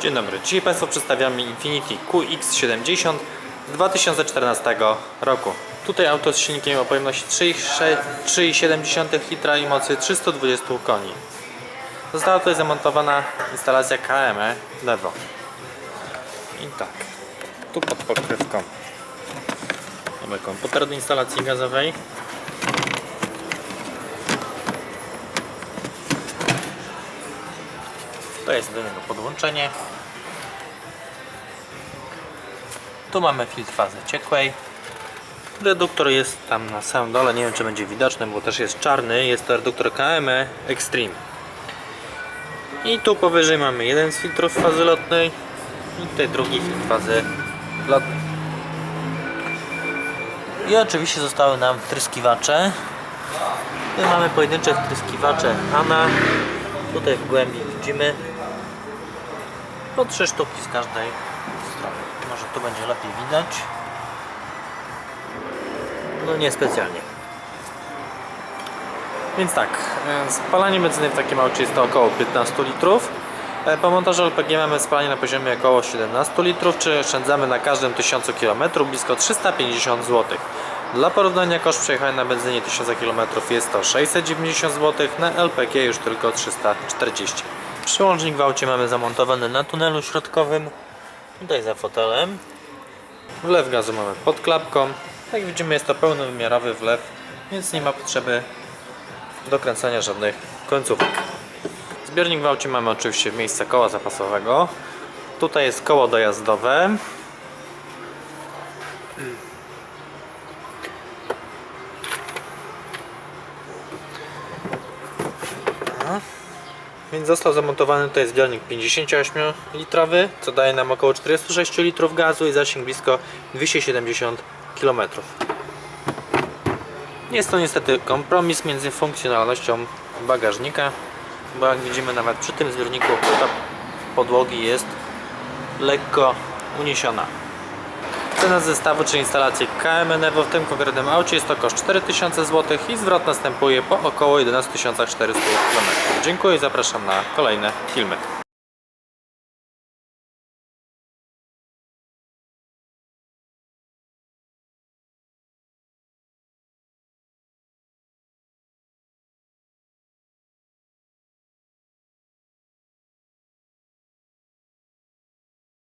Dzień dobry. Dzisiaj Państwu przedstawiamy Infiniti QX70 z 2014 roku. Tutaj auto z silnikiem o pojemności 3,7 litra i mocy 320 koni. Została tutaj zamontowana instalacja KME Levo. I tak, tu pod pokrywką mamy komputer do instalacji gazowej. To jest do niego podłączenie. Tu mamy filtr fazy ciekłej. Reduktor jest tam na samym dole, nie wiem czy będzie widoczny, bo też jest czarny. Jest to reduktor KME Extreme. I tu powyżej mamy jeden z filtrów fazy lotnej i tutaj drugi filtr fazy lotnej. I oczywiście zostały nam wtryskiwacze. Tu mamy pojedyncze wtryskiwacze HANA. Tutaj w głębi widzimy po trzy sztuki z każdej strony. Może tu będzie lepiej widać. No niespecjalnie. Więc tak, e, spalanie benzyny w takim aucie jest to około 15 litrów. E, Po montażu LPG mamy spalanie na poziomie około 17 litrów, czy oszczędzamy na każdym 1000 km blisko 350 zł. Dla porównania koszt przejechania na benzynie 1000 km jest to 690 zł, na LPG już tylko 340. Przyłącznik w aucie mamy zamontowany na tunelu środkowym, tutaj za fotelem. Wlew gazu mamy pod klapką. Jak widzimy jest to pełnowymiarowy wlew, więc nie ma potrzeby dokręcania żadnych końcówek. Zbiornik w aucie mamy oczywiście w miejsce koła zapasowego. Tutaj jest koło dojazdowe. Więc został zamontowany tutaj zbiornik 58 litrowy, co daje nam około 46 litrów gazu i zasięg blisko 270 km. Jest to niestety kompromis między funkcjonalnością bagażnika, bo jak widzimy nawet przy tym zbiorniku płyta podłogi jest lekko uniesiona. Cena zestawu czy instalacji KM Evo w tym konkretnym aucie jest to koszt 4000 zł i zwrot następuje po około 11 400 km. Dziękuję i zapraszam na kolejne filmy.